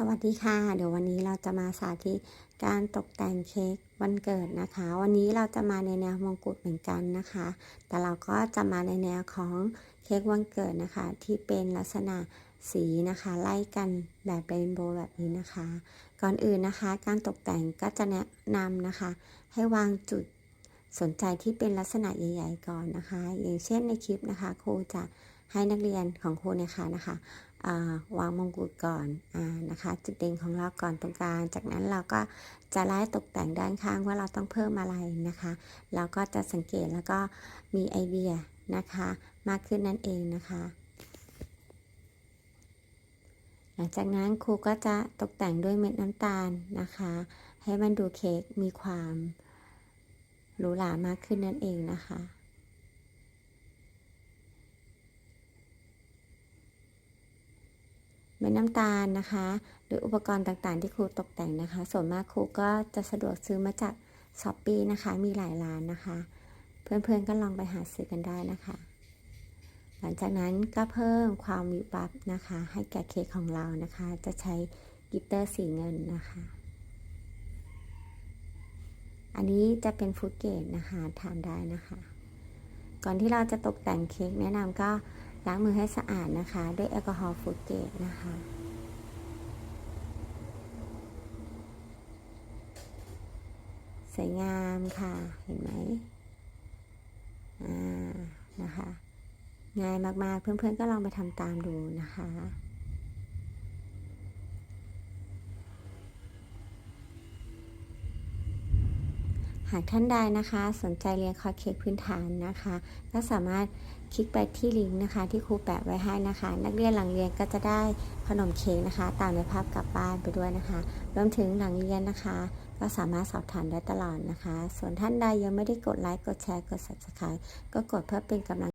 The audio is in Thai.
สวัสดีค่ะ เดี๋ยววันนี้เราจะมาสาธิตการตกแต่งเค้กวันเกิดนะคะ วันนี้เราจะมาในแนวมงกุฎเหมือนกันนะคะ แต่เราก็จะมาในแนวของเค้กวันเกิดนะคะ ที่เป็นลักษณะสีนะคะ ไล่กันแบบเรนโบว์แบบนี้นะคะ ก่อนอื่นนะคะ การตกแต่งก็จะแนะนำนะคะ ให้วางจุดสนใจที่เป็นลักษณะใหญ่ ๆ ก่อนนะคะ อย่างเช่นในคลิปนะคะครูจะให้นักเรียนของครูเนี่ยค่ะนะคะ วางมงกุฎก่อนอนะคะ จุดเด่นของเราก่อนตรงกลาง จากนั้นเราก็จะไล่ตกแต่งด้านข้างว่าเราต้องเพิ่มอะไรนะคะ เราก็จะสังเกตแล้วก็มีไอเดียนะคะ มากขึ้นนั่นเองนะคะ หลังจากนั้นครูก็จะตกแต่งด้วยเม็ดน้ำตาลนะคะ ให้มันดูเค้กมีความหรูหรามากขึ้นนั่นเองนะคะ เม็ดน้ำตาลนะคะ หรืออุปกรณ์ต่างๆ ที่ครูตกแต่งนะคะ ส่วนมากครูก็จะสะดวกซื้อมาจากช้อปปีนะคะ มีหลายร้านนะคะ เพื่อนๆก็ลองไปหาซื้อกันได้นะคะ หลังจากนั้นก็เพิ่มความวิบวับนะคะ ให้แก่เค้กของเรานะคะ จะใช้กิตเตอร์สีเงินนะคะ อันนี้จะเป็นฟูเกรดนะคะทานได้นะคะ ก่อนที่เราจะตกแต่งเค้กแนะนำก็ ล้างมือให้สะอาดนะคะ ด้วยแอลกอฮอล์ฟูเกตนะคะสวยงามค่ะ เห็นไหมอ่านะคะ ง่ายมากๆ เพื่อนๆ ก็ลองไปทำตามดูนะคะ หากท่านใดนะคะ สนใจเรียนคอร์สเค้กพื้นฐานนะคะ ก็สามารถคลิกไปที่ลิงก์นะคะ ที่ครูแปะไว้ให้นะคะ นักเรียนหลังเรียนก็จะได้ขนมเค้กนะคะ ตามในภาพกลับบ้านไปด้วยนะคะรวมถึงหลังเรียนนะคะ ก็สามารถสอบถามได้ตลอดนะคะ ส่วนท่านใดยังไม่ได้กดไลค์กดแชร์กด subscribe ก็กดเพื่อเป็นกำลัง